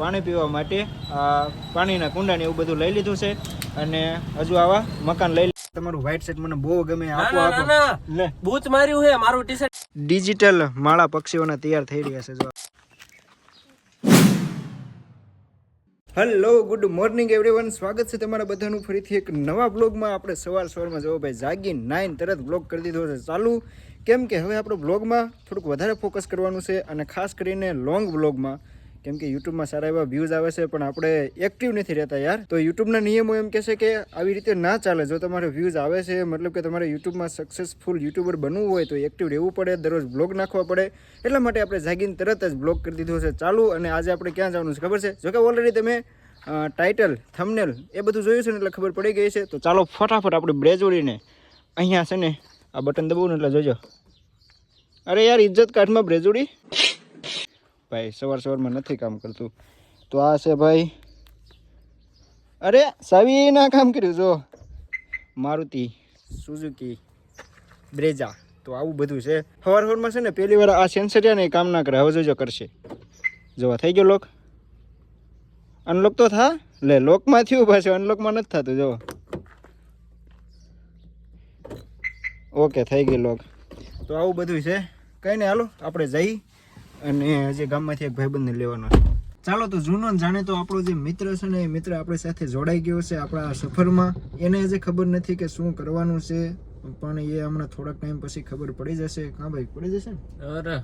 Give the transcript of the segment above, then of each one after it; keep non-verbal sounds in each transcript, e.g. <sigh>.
પાણી પીવા માટે પાણીના કુંડા ને એવું બધું લઈ લીધું છે. અને હજુ આવા મકાન લઈ તમારું વ્હાઈટ શર્ટ મને બહુ ગમે આપો આપો. લે. બૂચ માર્યું હે મારું ટી શર્ટ ડિજિટલ માળા પક્ષીઓના તૈયાર થઈ રહ્યા છે જો. હેલો ગુડ મોર્નિંગ એવરીવન સ્વાગત છે તમારા બધાનું ફરીથી એક નવા બ્લોગમાં આપણે સવાર સવારમાં જવો ભાઈ જાગી નાઈન તરત બ્લોગ કરી દીધો છે. ચાલુ. કેમ કે હવે આપણે બ્લોગમાં થોડુંક વધારે ફોકસ કરવાનું છે અને ખાસ કરીને લોંગ બ્લોગમાં કેમ કે યુટ્યુબમાં સારા એવા વ્યૂઝ આવે છે, પણ આપણે એક્ટિવ નથી રહેતા યાર. તો યુટ્યુબના નિયમો એમ કહેશે કે આવી રીતે ના ચાલે. જો તમારે વ્યૂઝ આવે છે, મતલબ કે તમારે યુટ્યુબમાં સક્સેસફુલ યુટ્યુબર બનવું હોય તો એક્ટિવ રહેવું પડે, દરરોજ બ્લોગ નાખવા પડે. એટલા માટે આપણે જાગીને તરત જ બ્લોગ કરી દીધો છે ચાલુ અને આજે આપણે ક્યાં જવાનું છે ખબર છે? જોકે ઓલરેડી તમે ટાઇટલ થમનેલ એ બધું જોયું છે ને એટલે ખબર પડી ગઈ છે. તો ચાલો ફટાફટ આપણે બ્રેજોડીને અહીંયા છે ને આ બટન દબાવું ને એટલે જોજો. અરે યાર, ઇજ્જત કાઢમાં બ્રેજોડી ભાઈ, સવાર સવારમાં નથી કામ કરતું. તો આ છે ભાઈ. અરે, સાવી ના કામ કર્યું, જો. Maruti Suzuki, Brezza. તો આવું બધું છે. સવાર સવારમાં છે ને, પહેલી વાર આ સેન્સર ને કામ ના કરે. હવે જોજો કરશે. જોવા થઈ ગયો લોક? અનલોક તો થા? લે, લોકમાં થયું પાછું. અનલોકમાં નથી થતું, જો. ઓકે, થઈ ગઈ લોક. તો આવું બધું છે. કંઈ નહીં, હાલો, આપણે જઈ. અને હજી ગામમાંથી એક ભાઈબંધને લેવાનો છે. ચાલો તો જૂનો જાણે તો આપણો જે મિત્ર છે ને એ મિત્ર આપણી સાથે જોડાઈ ગયો છે આપણા સફરમાં. એને હજી ખબર નથી કે શું કરવાનું છે પણ એ હમણાં થોડાક ટાઈમ પછી ખબર પડી જશે. કાં ભાઈ પડી જશે ને? અરે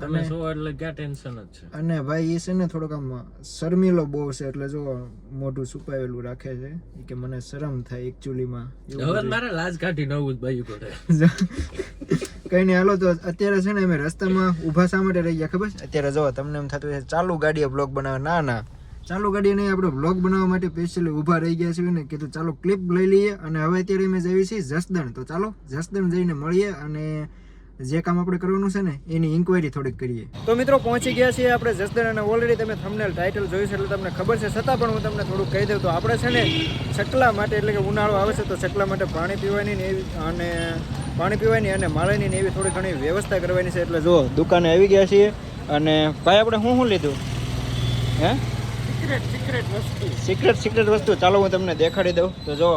તમે શું એટલે ક્યાં ટેન્શન જ છે. અને ભાઈ એ છે ને થોડોક આમ શરમીલો બહુ છે એટલે જો મોઢું છુપાવેલું રાખે છે. કે મને શરમ થાય એકચ્યુઅલીમાં હવે મારે લાજ કાઢી નવું જ ભાઈ પડે. કઈ નહીં હાલો તો અત્યારે છે ને અમે રસ્તામાં ઊભા શા માટે રહી ગયા ખબર છે? અત્યારે જો તમને એમ થતું છે ચાલુ ગાડીએ બ્લોગ બનાવે. ના ના. ચાલુ ગાડીએ નહીં આપણે બ્લોગ બનાવવા માટે સ્પેશિયલી ઊભા રહી ગયા છીએ ને કીધું ચાલો ક્લિપ લઈ લઈએ. અને હવે અત્યારે અમે જઈએ છીએ જસદણ. તો ચાલો જસદણ જઈને મળીએ અને જે કામ આપણે કરવાનું છે ને એની ઇન્ક્વાયરી થોડીક કરીએ. તો મિત્રો પહોંચી ગયા છીએ આપણે જસદણ અને ઓલરેડી તમે થંબનેલ ટાઇટલ જોયું છે એટલે તમને ખબર છે. છતાં પણ હું તમને થોડુંક કહી દઉં તો આપણે છે ને ચકલા માટે એટલે કે ઉનાળો આવે છે તો ચકલા માટે પાણી પીવાની ને અને પાણી પીવાની અને માળાની ને એવી થોડી ઘણી વ્યવસ્થા કરવાની છે. એટલે જો દુકાને આવી ગયા છીએ અને ભાઈ આપણે શું શું લીધું? હે? સિક્રેટ સિક્રેટ વસ્તુ. સિક્રેટ સિક્રેટ વસ્તુ. ચાલો હું તમને દેખાડી દઉં. તો જો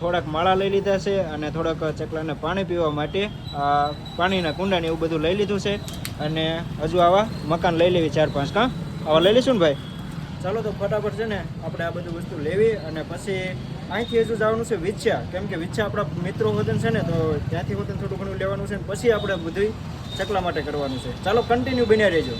થોડાક માળા લઈ લીધા છે અને થોડાક ચકલાને પાણી પીવા માટે આ પાણીના કુંડાને એવું બધું લઈ લીધું છે. અને હજુ આવા મકાન લઈ લેવી ચાર પાંચ કાં આવા લઈ લઈશું ને ભાઈ? ચાલો તો ફટાફટ છે ને આપણે આ બધું વસ્તુ લેવી અને પછી અહીંથી હજુ જવાનું છે વિચ્છા. કેમ કે વિચ્છા આપણા મિત્રો વતન છે ને, તો ત્યાંથી વતન થોડું ઘણું લેવાનું છે ને, પછી આપણે બધું ચકલા માટે કરવાનું છે. ચાલો કન્ટિન્યુ બન્યા રહેજો.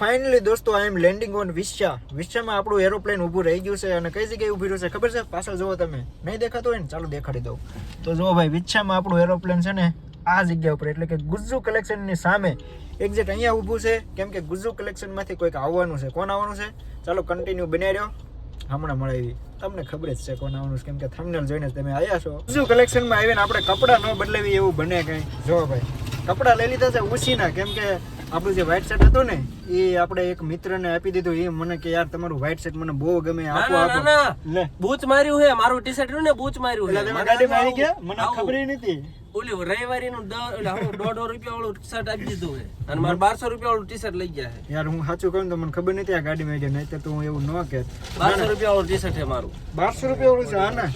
ફાઇનલી દોસ્તો આઈ એમ લેન્ડિંગ ઓન વિશ્ચા વિશ્ચામાં આપણું એરોપ્લેન ઊભું રહી ગયું છે અને કઈ જગ્યાએ ઊભી રહ્યું છે ખબર છે? પાછળ જુઓ તમે. નહીં દેખાતું હોય ને? ચાલો દેખાડી દઉં. તો જુઓ ભાઈ વિશ્ચામાં આપણું એરોપ્લેન છે ને આ જગ્યા ઉપર. એટલે કે ગુજ્જુ કલેક્શનની સામે એક્ઝેક્ટ અહીંયા ઊભું છે. કેમ કે ગુજ્જુ કલેક્શનમાંથી કોઈક આવવાનું છે. કોણ આવવાનું છે? ચાલો કન્ટિન્યુ બની રહ્યો હમણાં મળાવી તમને ખબર જ છે કોણ આવવાનું છે. કેમ કે થંબનેલ જોઈને તમે આવ્યા છો. ગુજ્જુ કલેક્શનમાં આવીને આપણે કપડાં ન બદલાવી એવું બને કંઈ. જો ભાઈ કપડાં લઈ લીધા છે ઉસીના કેમ કે આપણું જે વ્હાઈટ શર્ટ હતું ને એ આપણે એક મિત્રને આપી દીધું. એ મને કે યાર તમારું વ્હાઈટ શર્ટ મને બહુ ગમે આપો આપો. બૂચ માર્યું હે મારું ટી શર્ટ ને બૂચ માર્યું એટલે ગાડીમાં આવી ગયા? મને ખબર નથી ઓલી રવિવારી નું દોઢ રૂપિયા વાળું શર્ટ આપી દીધું છે. અને મારે બારસો રૂપિયા વાળું ટી શર્ટ લઈ ગયા છે. યાર હું સાચું કહું તો મને ખબર નથી આ ગાડી માં ગયા નહીં તો હું એવું ન કે બારસો રૂપિયા વાળું ટી શર્ટ છે મારું. બારસો રૂપિયા વાળું છે હા ને?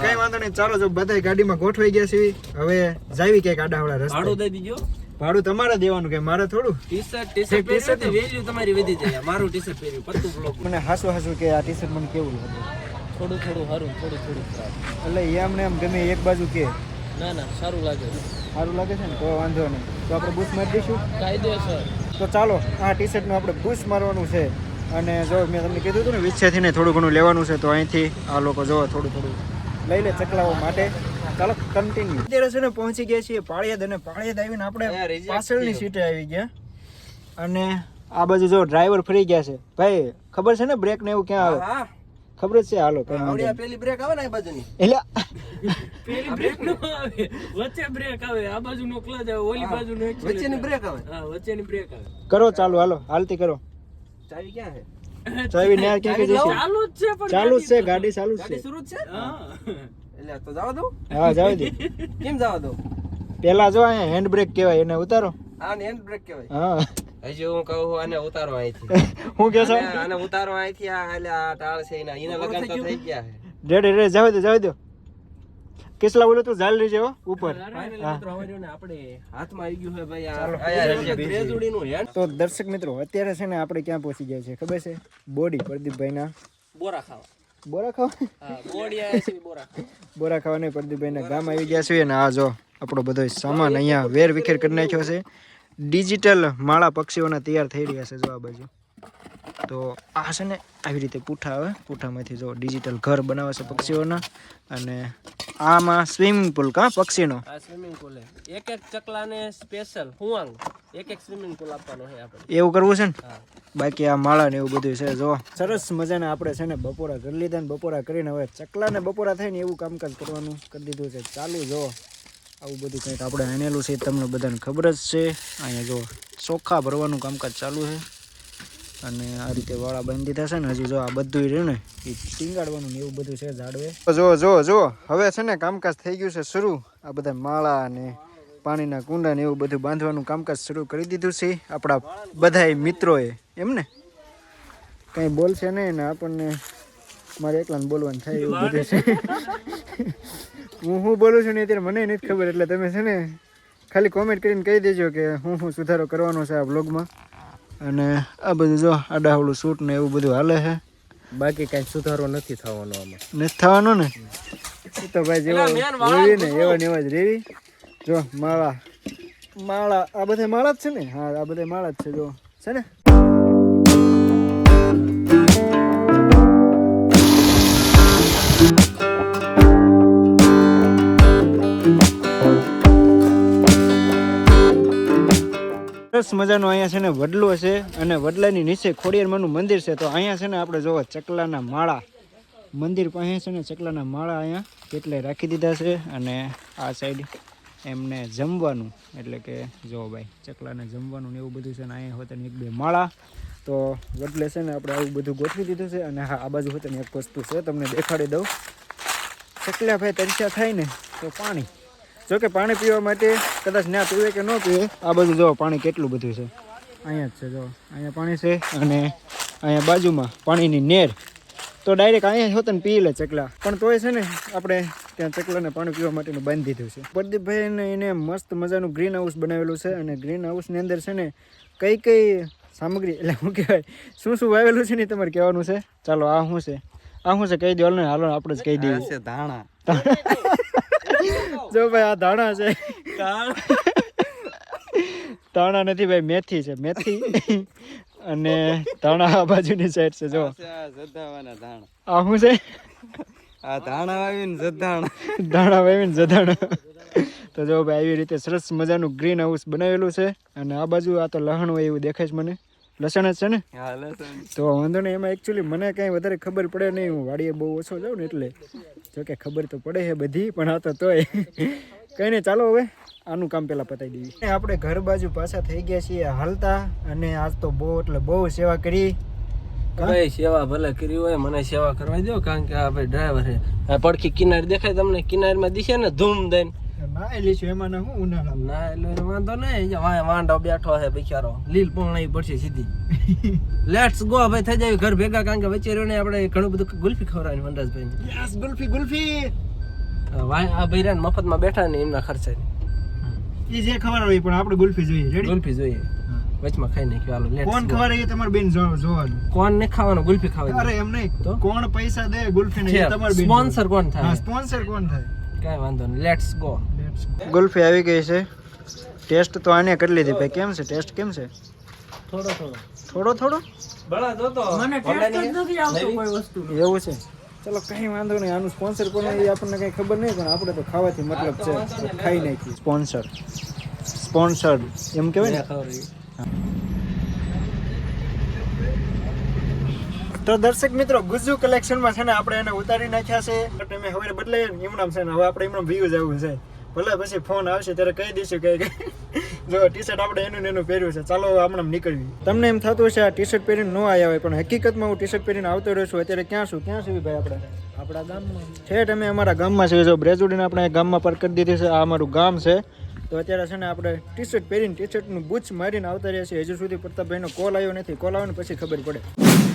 કઈ વાંધો નહીં ચાલો જો બધા ગાડીમાં ગોઠવાઈ ગયા છે હવે જાવી ક્યાંક આડાવાળા રસ્તે. ભાડું દઈ દીજો. ભાડું તમારે દેવાનું કે મારે થોડું? T shirt T shirt value તમારી વધી જાય મારું ટી શર્ટ પહેર્યું પત્તું બ્લોક મને હાસું હાસું કે આ ટી શર્ટ મને કેવું થોડું થોડું સારું થોડું થોડું ખરાબ. એટલે એમને એમ ગમે એક બાજુ કે. ના ના સારું લાગે સારું લાગે છે ને? તો વાંધો નહીં. તો આપણે બૂસ મારી દઈશું? કાયદેસર તો ચાલો આ ટી શર્ટનું આપણે બૂસ મારવાનું છે. અને જો મેં તમને કીધું હતું ને વિચ્છેથી ને થોડું ઘણું લેવાનું છે તો અહીંથી આ લોકો જો થોડું થોડું લઈ લે ચકલાઓ માટે. ચાલો કન્ટિન્યુ અત્યારે છે ને પહોંચી ગયા છીએ પાળિયાદ અને પાળિયાદ આવીને આપણે પાછળની સીટે આવી ગયા. અને આ બાજુ જો ડ્રાઈવર ફરી ગયા છે. ભાઈ ખબર છે ને બ્રેક ને એવું ક્યાં આવે? હા. ખબર જ છે હાલો કઈ આવડી. પેલી બ્રેક આવે ને આ બાજુની? એટલે પેલી બ્રેક નો આવે વચ્ચે બ્રેક આવે આ બાજુ નો ક્લચ આવે ઓલી બાજુ નો વચ્ચેની બ્રેક આવે? હા વચ્ચેની બ્રેક આવે. કરો ચાલુ હાલો હાલતી કરો. ચાવી ક્યાં છે? ચાવી ને કે કે ચાલુ જ છે પણ ચાલુ જ છે ગાડી ચાલુ જ ગાડી છે. શરૂ જ છે? હા. એટલે તો જવા દો હા જાવ દે. કેમ જવા દો પેલા જો અહીંયા હેન્ડ બ્રેક કહેવાય એને ઉતારો. આ હેન્ડ બ્રેક કહેવાય. હા. હજી હું કહું આને ઉતારો અહીંથી. <laughs> હું કે આને- આને ઉતારો અહીંથી આ એટલે આ ટાળ છે એના. એના લગન તો થઈ ગયા? છે. રેડી રેડી જાવ દે જાવ દો. કેટલા બોલો તું ઝાલ લેજે હો? ઉપર. Finally મિત્રો હવે જો ને આપણે હાથમાં આવી છે ભાઈ આ આયા ગ્રેજુડીનું હેન્ડ તો દર્શક મિત્રો અત્યારે છે ને આપણે ક્યાં પહોંચી ગયા છે ખબર છે? બોડી પ્રદીપભાઈના બોરા ખાવા. બોરા ખાવા? હા બોરા. ખાવા નહીં પ્રદીપભાઈ પ્રદીપભાઈના ગામ આવી ગયા છે અને આ જો આપણો બધો સામાન અહીંયા વેર વિખેર કરી નાખ્યો છે. ડિજિટલ માળા પક્ષીઓના તૈયાર થઈ રહ્યા છે જો આ બાજુ. તો આ છે ને આવી રીતે પૂઠા આવે. પૂઠામાંથી જો ડિજિટલ ઘર બનાવે છે પક્ષીઓના. અને આમાં સ્વિમિંગ પુલ કા પક્ષીનો? આ સ્વિમિંગ પુલ એક એક ચકલાને સ્પેશિયલ હુવાંગ એક એક સ્વિમિંગ પુલ આપવાનો છે આપણે. એવું કરવું છે ને? હા. બાકી આ માળા ને એવું બધું છે જો. સરસ મજાના આપણે છે ને બપોરા કરી લીધા ને બપોરા કરીને હવે ચકલા ને બપોરા થાય ને એવું કામકાજ કરવાનું કરી દીધું છે. ચાલુ જો. આવું બધું કંઈક આપણે આનેલું છે તમને બધાને ખબર જ છે. અહીંયા જો ચોખા ભરવાનું કામકાજ ચાલુ છે. અને આ રીતે વાળા બાંધી થશે છે ને હજી જો આ બધું રહ્યું ને એ ટીંગાડવાનું ને એવું બધું છે ઝાડવે. જો જો જો. હવે છે ને કામકાજ થઈ ગયું છે શરૂ. આ બધા માળા ને પાણીના કુંડા ને એવું બધું બાંધવાનું કામકાજ શરૂ કરી દીધું છે. આપણા બધાય મિત્રોએ. એમ ને કંઈ બોલશે નહીં ને આપણને. મારે એકલાને બોલવાનું થાય એવું બધું છે. હું હું બોલું છું ને અત્યારે મને નથી ખબર એટલે તમે છે ને ખાલી કોમેન્ટ કરીને કહી દેજો કે હું હું સુધારો કરવાનો છે આ બ્લોગમાં અને આ બધું જો આડાવડું શૂટ ને એવું બધું હાલે છે. બાકી કઈ સુધારો નથી થવાનો આમાં. નથી થવાનો ને? તો ભાઈ જેવા રેવી ને એવા ને એવા જ રેવી. જો માળા. માળા આ બધા માળા જ છે ને? હા આ બધા માળા જ છે જો. છે ને? સરસ મજાનો અહીંયા છે ને વડલો છે અને વડલાની નીચે ખોડિયારમાંનું મંદિર છે. તો અહીંયા છે ને આપણે જોવો ચકલાના માળા. મંદિર પાસે છે ને ચકલાના માળા અહીંયા કેટલાય રાખી દીધા છે અને આ સાઈડ એમને જમવાનું, એટલે કે જો ભાઈ, ચકલાને જમવાનું ને એવું બધું છે ને અહીંયા હોતા એક બે માળા. તો વડલે છે ને આપણે આવું બધું ગોઠવી દીધું છે અને હા, આ બાજુ હોતા એક વસ્તુ છે, તમને દેખાડી દઉં. ચકલા ભાઈ તરસ્યા થાય ને તો પાણી. જો કે પાણી પીવા માટે કદાચ ના પીવે કે ન પીવે આ બધું જો પાણી કેટલું બધું છે. અહીંયા જ છે જો. અહીંયા પાણી છે અને અહીંયા બાજુમાં પાણીની નેર. તો ડાયરેક્ટ અહીંયા હોત ને પી લે ચકલા. પણ તોય છે ને આપણે ત્યાં ચકલાને પાણી પીવા માટેનું બાંધી દીધું છે. પ્રદીપભાઈને એને મસ્ત મજાનું ગ્રીન હાઉસ બનાવેલું છે અને ગ્રીન હાઉસની અંદર છે ને કઈ કઈ સામગ્રી એટલે શું કહેવાય શું શું વાવેલું છે ને તમારે કહેવાનું છે? ચાલો આ શું છે? આ શું છે? કહી દો ને હાલો આપણે જ કહી દઈએ. ધાણા. <laughs> <laughs> જો ભાઈ આ ધાણા છે. ધાણા? નથી ભાઈ મેથી છે મેથી. અને ધાણા આ બાજુની સાઈડ છે જો. આ શું છે? આ ધાણા આવીને જધાણા ધાણા વાવીને જધાણા તો જો ભાઈ આવી રીતે સરસ મજાનું ગ્રીન હાઉસ બનાવેલું છે. અને આ બાજુ આ તો લહણ હોય એવું દેખાય છે મને. લસણ જ છે ને? હા લસણ તો વાંધો નહીં એમાં એકચ્યુઅલી મને કાંઈ વધારે ખબર પડે નહીં. હું વાડીએ બહુ ઓછો જાઉં ને એટલે. જો કે ખબર તો પડે છે બધી પણ આ તો તોય. કંઈ નહીં ચાલો હવે. આનું કામ પહેલાં પતાવી દઈએ. આપણે ઘર બાજુ પાછા થઈ ગયા છીએ હાલતા અને આજ તો બહુ એટલે બહુ સેવા કરી. ભાઈ સેવા ભલે કરી હોય મને સેવા કરવા દો કારણ કે આ ભાઈ ડ્રાઈવર છે. પડખી કિનાર દેખાય તમને કિનારમાં દિશે ને ધૂમ દઈને. ના એ લઈશું એમાં ના હું ઉનાળામાં? ના એટલે વાંધો નહીં. અહીંયા વાંહે બેઠો છે બિચારો. લીલ પણ પડશે સીધી. <laughs> લેટ્સ ગો ભાઈ થઈ જાય ઘર ભેગા કારણ કે વચ્ચે આપણે ઘણું બધું ગુલ્ફી ખવડાવી વનરાજભાઈ યસ ગુલ્ફી ગુલ્ફી! આ ભાઈ મફતમાં બેઠા ને એમના ખર્ચે. એ જે ખબર હોય પણ આપણે ગુલ્ફી જોઈએ. રેડી ગુલ્ફી જોઈએ. વચમાં ખાઈ નાખ્યું. હાલો કોણ લેટ્સ ખબર એ તમારે બેન જોવાનું. કોણ ને ખાવાનું? ગુલ્ફી ખાવા અરે એમ નહીં. તો? કોણ પૈસા દે ગુલ્ફી ને તમારે સ્પોન્સર કોણ થાય? સ્પોન્સર કોણ થાય? કાંઈ વાંધો નહીં. લેટ્સ ગો ગુલ્ફી આવી ગઈ છે. ટેસ્ટ તો આને કરી લીધી ભાઈ. કેમ છે? ટેસ્ટ કેમ છે? થોડો થોડો. થોડો થોડો? બળા જો તો. મને ટેસ્ટ જ નથી આવતો કોઈ વસ્તુ. એવું છે. ચલો કઈ વાંધો નહીં. આનું સ્પોન્સર કોને એ આપણને કઈ ખબર નહીં પણ આપણે તો ખાવાથી મતલબ છે. ખાઈ નાખી સ્પોન્સર સ્પોન્સર્ડ એમ કહેવાય ને? તો દર્શક મિત્રો ગુજુ કલેક્શનમાં છે ને આપણે એને ઉતારી નાખ્યા છે. એટલે મેં હવે બદલાય ને એમનામ છે ને હવે આપણે ઇમરામ વ્યૂઝ આવ્યું છે. ભલે પછી ફોન આવશે ત્યારે કહી દઈશું કે <laughs> જો ટી શર્ટ આપણે એનું ને એનું પહેર્યું છે. ચાલો હવે હમણાં નીકળવી તમને એમ થતું હશે આ ટી શર્ટ પહેરીને ન આવ્યા હોય પણ હકીકતમાં હું ટી શર્ટ પહેરીને આવતો રહ્યો છું અત્યારે ક્યાં છું? ક્યાં સુધી ભાઈ આપણે? આપણા ગામમાં. છે અમે અમારા ગામમાં છે જો બ્રેજુડીને આપણે ગામમાં પર કરી દીધી છે આ અમારું ગામ છે. તો અત્યારે છે ને આપણે ટી શર્ટ પહેરીને ટી શર્ટનું બૂચ મારીને આવતા રહ્યા છીએ. હજુ સુધી પ્રતાપભાઈનો કોલ આવ્યો નથી. કોલ આવે ને પછી ખબર પડે.